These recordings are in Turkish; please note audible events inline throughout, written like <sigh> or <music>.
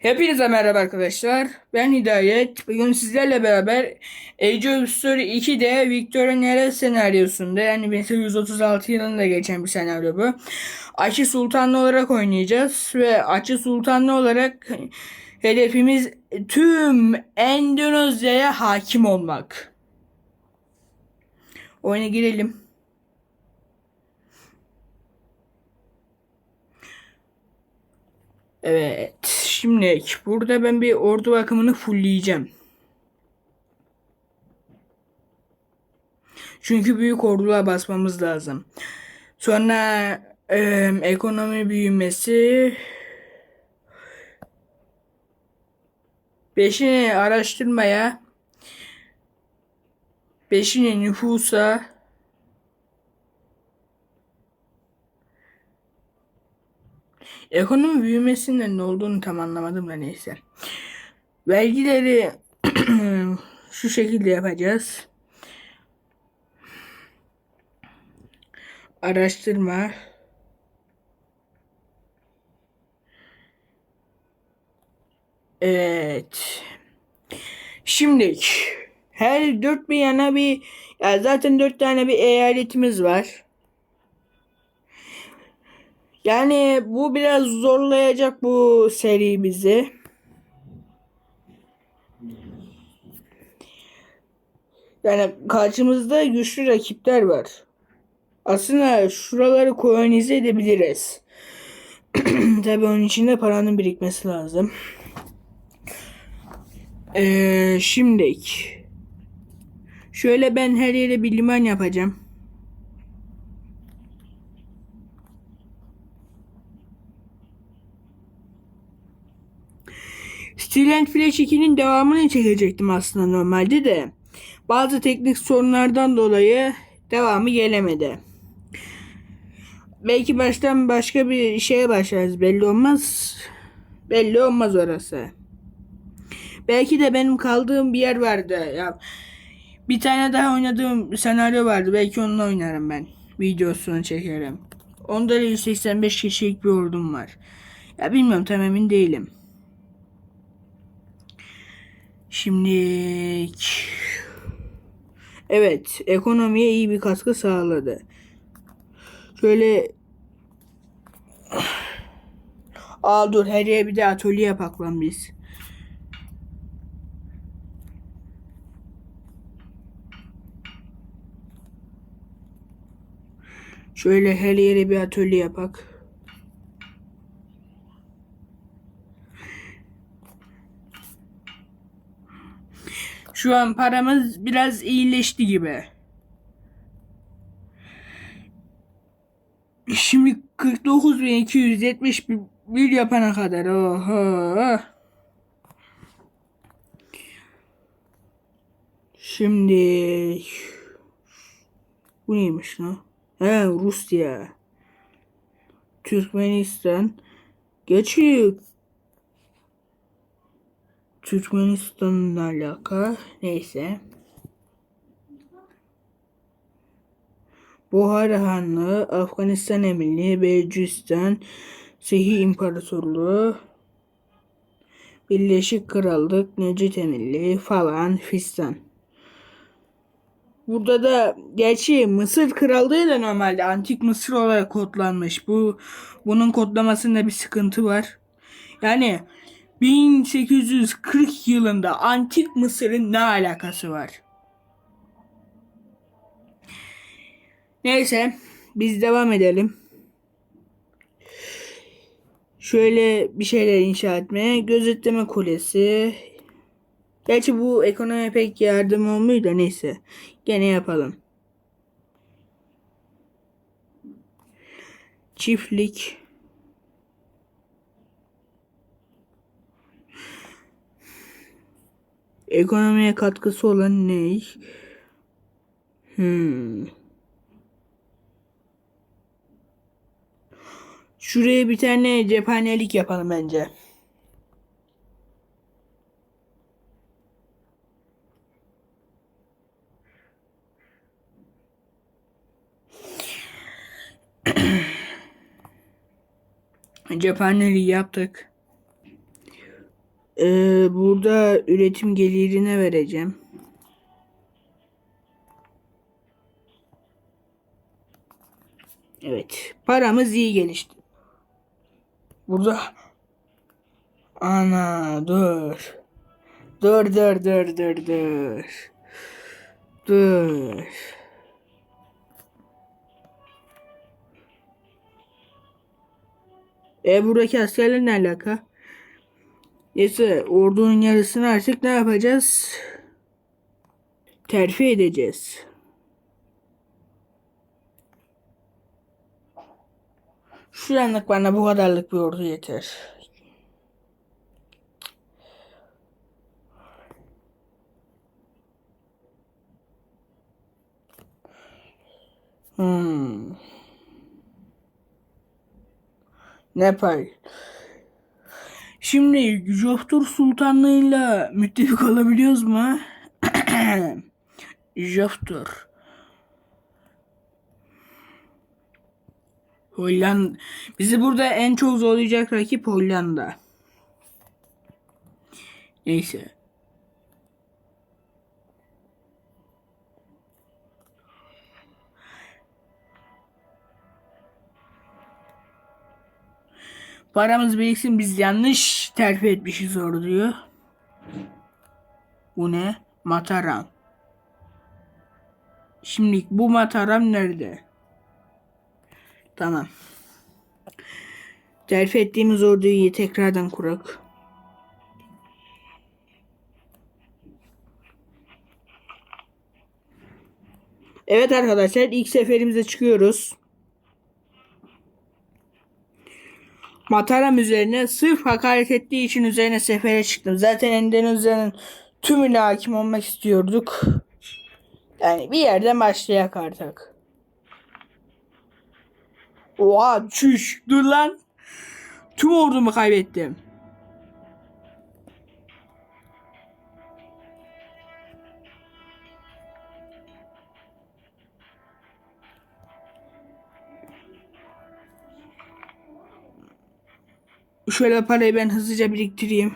Hepinize merhaba arkadaşlar. Ben Hidayet. Bugün sizlerle beraber Age of Story 2'de Victoria Nere senaryosunda yani 1836 yılında geçen bir senaryo bu. Açı Sultanlı olarak oynayacağız ve Açı Sultanlı olarak hedefimiz tüm Endonezya'ya hakim olmak. Oyuna girelim. Evet. Şimdi burada ben bir ordu bakımını fullleyeceğim. Çünkü büyük ordular basmamız lazım. Sonra e, ekonomi büyümesi. Beşini araştırmaya. Beşini nüfusa. Ekonomi büyümesinin ne olduğunu tam anlamadım da neyse. Vergileri <clears throat> şu şekilde yapacağız. Araştırma. Evet. Şimdi her dört bir yana bir ya zaten dört tane bir eyaletimiz var. Yani bu biraz zorlayacak bu seri bizi. Yani karşımızda güçlü rakipler var. Aslında şuraları kolonize edebiliriz. <clears throat> Tabii onun için de paranın birikmesi lazım. Ee, şimdi şöyle ben her yere bir liman yapacağım. Steel and Flash 2'nin devamını çekecektim aslında normalde de. Bazı teknik sorunlardan dolayı devamı gelemedi. Belki baştan başka bir şeye başlarız belli olmaz. Belli olmaz orası. Belki de benim kaldığım bir yer vardı. Ya bir tane daha oynadığım senaryo vardı. Belki onunla oynarım ben. Videosunu çekerim. Onda da 185 kişilik bir ordum var. Ya bilmiyorum tam emin değilim. Şimdi evet ekonomiye iyi bir katkı sağladı. Şöyle Aa dur her yere bir de atölye yapak lan biz. Şöyle her yere bir atölye yapak. Şu an paramız biraz iyileşti gibi. Şimdi 49.271 yapana kadar. Oho. Şimdi bu neymiş lan? He Rusya. Türkmenistan. Geçiyor. Türkmenistan'la alaka. Neyse. Buhara Hanlığı, Afganistan Emirliği, Belucistan, Sehi İmparatorluğu, Birleşik Krallık, Necit Emirliği falan fistan. Burada da gerçi Mısır Krallığı da normalde Antik Mısır olarak kodlanmış. Bu bunun kodlamasında bir sıkıntı var. Yani 1840 yılında Antik Mısır'ın ne alakası var? Neyse biz devam edelim. Şöyle bir şeyler inşa etmeye. Gözetleme kulesi. Gerçi bu ekonomiye pek yardım olmuyor da neyse. Gene yapalım. Çiftlik. Ekonomiye katkısı olan ne? Hmm. Şuraya bir tane cephanelik yapalım bence. <clears throat> Cephaneliği yaptık. Ee, burada üretim gelirine vereceğim. Evet. Paramız iyi gelişti. Burada ana dur. Dur dur dur dur dur. Dur. E buradaki askerler ne alaka? Neyse ordunun yarısını artık ne yapacağız? Terfi edeceğiz. Şu anlık bana bu kadarlık bir ordu yeter. Hmm. Nepal. Şimdi Joftur Sultanlığı'yla müttefik olabiliyoruz mu? <coughs> Joftur. Hollanda. Bizi burada en çok zorlayacak rakip Hollanda. Neyse. Paramız biriksin biz yanlış terfi etmişiz orduyu. Bu ne? Mataram. Şimdi bu Mataram nerede? Tamam. Terfi ettiğimiz orduyu tekrardan kurak. Evet arkadaşlar ilk seferimize çıkıyoruz. Mataram üzerine sırf hakaret ettiği için üzerine sefere çıktım. Zaten Endonezya'nın tümüne hakim olmak istiyorduk. Yani bir yerden başlayak artık. Oha çüş dur lan. Tüm ordumu kaybettim. Şöyle parayı ben hızlıca biriktireyim.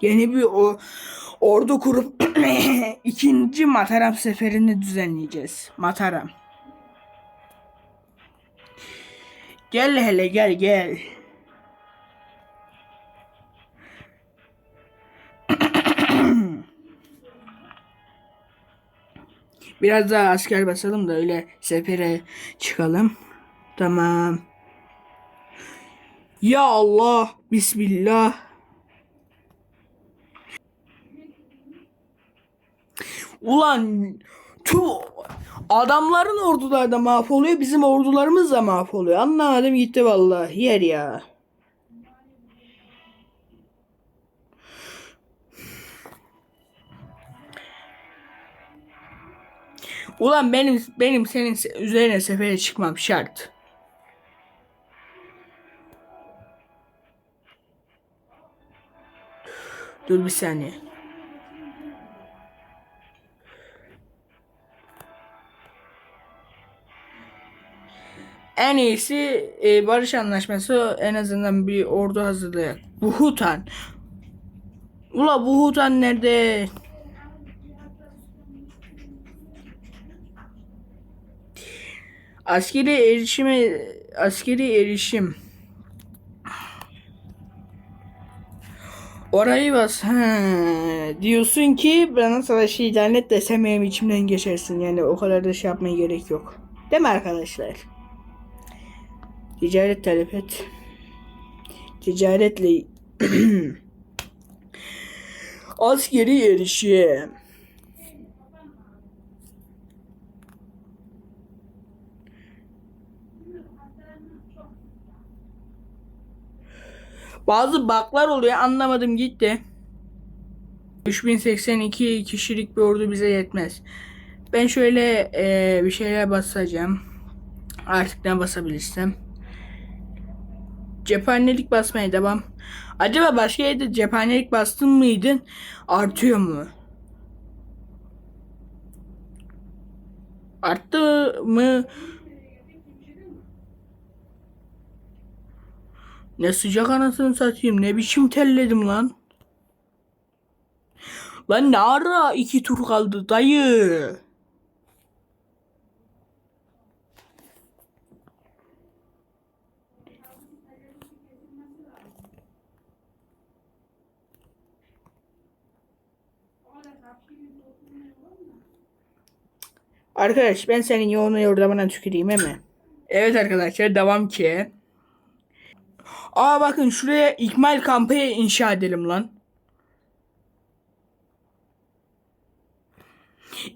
Yeni bir o ordu kurup <clears throat> ikinci Mataram seferini düzenleyeceğiz. Mataram. Gel hele gel gel. <clears throat> Biraz daha asker basalım da öyle sefere çıkalım. Tamam. Ya Allah. Bismillah. Ulan tu adamların orduları da mahvoluyor. Bizim ordularımız da mahvoluyor. Anlamadım gitti vallahi. Yer ya. Ulan benim benim senin se- üzerine sefere çıkmam şart. Dur bir saniye. En iyisi e, barış anlaşması en azından bir ordu hazırlayak. Buhutan. Ula Buhutan nerede? Askeri erişimi askeri erişim. Orayı bas. Ha, diyorsun ki bana savaşı ilan et desem benim içimden geçersin. Yani o kadar da şey yapmaya gerek yok. Değil mi arkadaşlar? Ticaret talep et. Ticaretle <clears throat> askeri erişim. Bazı baklar oluyor anlamadım gitti. 3082 kişilik bir ordu bize yetmez. Ben şöyle eee, bir şeyler basacağım. Artık ne basabilirsem. Cephanelik basmaya devam. Acaba başka yerde cephanelik bastın mıydın? Artıyor mu? Arttı mı? Ne sıcak anasını satayım. Ne biçim terledim lan. Lan ne ara iki tur kaldı dayı. Arkadaş ben senin yoğunu yordamına tüküreyim mi? Evet arkadaşlar devam ki. Aa bakın şuraya ikmal kampı inşa edelim lan.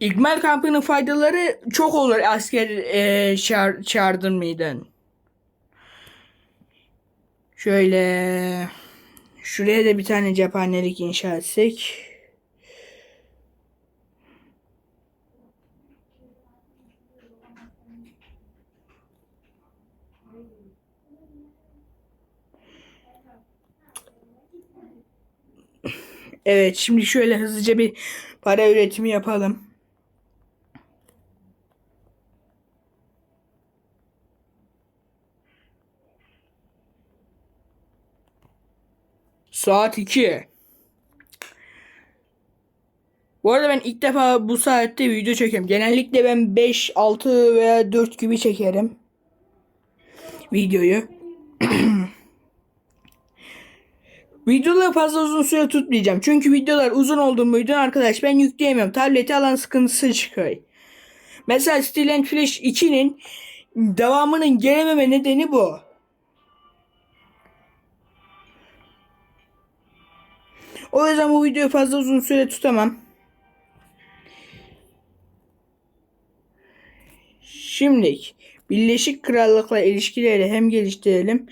İkmal kampının faydaları çok olur asker e, çağır, çağırdın mıydın? Şöyle şuraya da bir tane cephanelik inşa etsek. Evet şimdi şöyle hızlıca bir para üretimi yapalım. Saat 2. Bu arada ben ilk defa bu saatte video çekiyorum. Genellikle ben 5, 6 veya 4 gibi çekerim. Videoyu. <clears throat> Videoları fazla uzun süre tutmayacağım. Çünkü videolar uzun oldu muydu arkadaş ben yükleyemiyorum. Tableti alan sıkıntısı çıkıyor. Mesela Steel and Flash 2'nin devamının gelememe nedeni bu. O yüzden bu videoyu fazla uzun süre tutamam. Şimdi Birleşik Krallık'la ilişkileri hem geliştirelim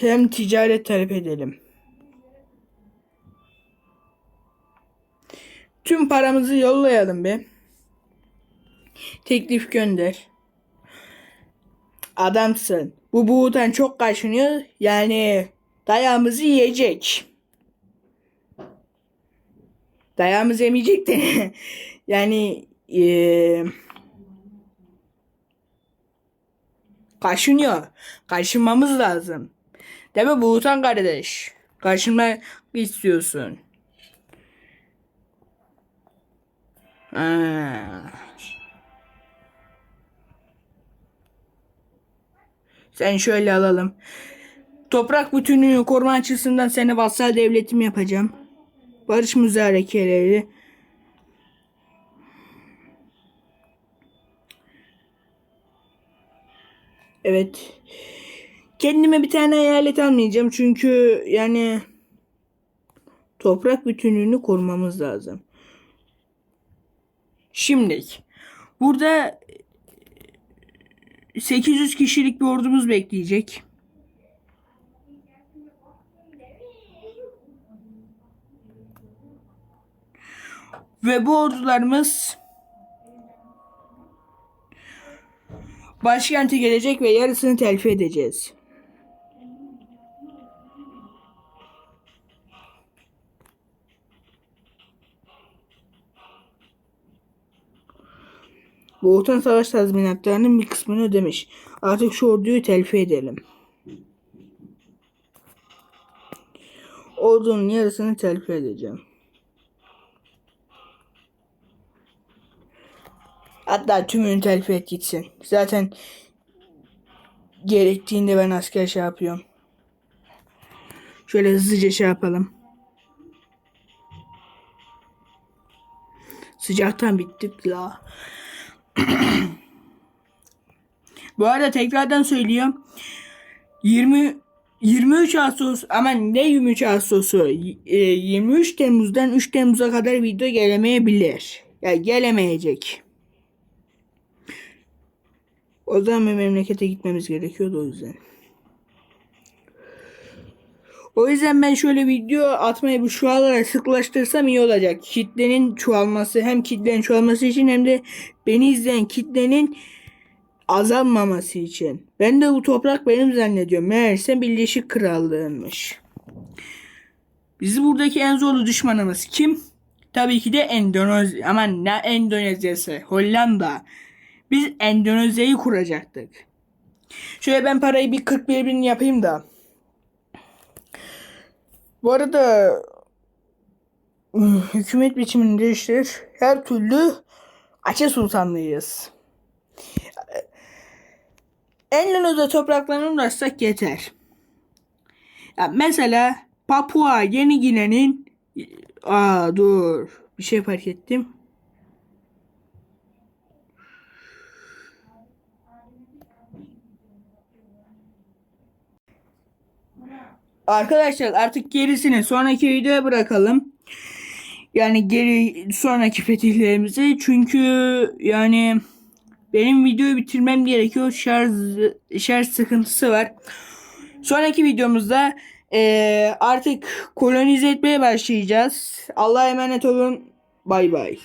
hem ticaret talep edelim. Tüm paramızı yollayalım be. Teklif gönder. Adamsın. Bu buğdan çok kaşınıyor. Yani dayağımızı yiyecek. Dayağımızı yemeyecek de. <laughs> yani ee, kaşınıyor. Kaşınmamız lazım. Değil mi Buğutan kardeş? Kaşınma istiyorsun. Ha. Sen şöyle alalım. Toprak bütünlüğünü koruma açısından seni vassal devletim yapacağım. Barış müzakereleri. Evet. Kendime bir tane eyalet almayacağım çünkü yani toprak bütünlüğünü korumamız lazım. Şimdi burada 800 kişilik bir ordumuz bekleyecek. Ve bu ordularımız başkente gelecek ve yarısını telfi edeceğiz. Bu Vatan Savaş tazminatlarının bir kısmını ödemiş. Artık şu orduyu telfi edelim. Ordunun yarısını telfi edeceğim. Hatta tümünü telfi et gitsin. Zaten gerektiğinde ben asker şey yapıyorum. Şöyle hızlıca şey yapalım. Sıcaktan bittik la. <clears throat> Bu arada tekrardan söylüyorum. 20 23 Ağustos ama ne 23 Ağustos'u? E, 23 Temmuz'dan 3 Temmuz'a kadar video gelemeyebilir. Ya yani gelemeyecek. O zaman memlekete gitmemiz gerekiyordu o yüzden. O yüzden ben şöyle video atmayı bu çoğalarak sıklaştırsam iyi olacak. Kitlenin çoğalması hem kitlenin çoğalması için hem de beni izleyen kitlenin azalmaması için. Ben de bu toprak benim zannediyorum. Meğerse Birleşik Krallığınmış. Bizi buradaki en zorlu düşmanımız kim? Tabii ki de Endonezya. Ama ne Endonezya'sı? Hollanda. Biz Endonezya'yı kuracaktık. Şöyle ben parayı bir 41 bin yapayım da. Bu arada ıı, hükümet biçimini değiştirir. Her türlü Aceh Sultanlıyız. En Lolo'da topraklarına ulaşsak yeter. Ya mesela Papua Yeni Gine'nin Aa dur. Bir şey fark ettim. Arkadaşlar artık gerisini sonraki videoya bırakalım. Yani geri sonraki fetihlerimizi çünkü yani benim videoyu bitirmem gerekiyor. Şarj şarj sıkıntısı var. Sonraki videomuzda eee, artık kolonize etmeye başlayacağız. Allah'a emanet olun. Bay bay.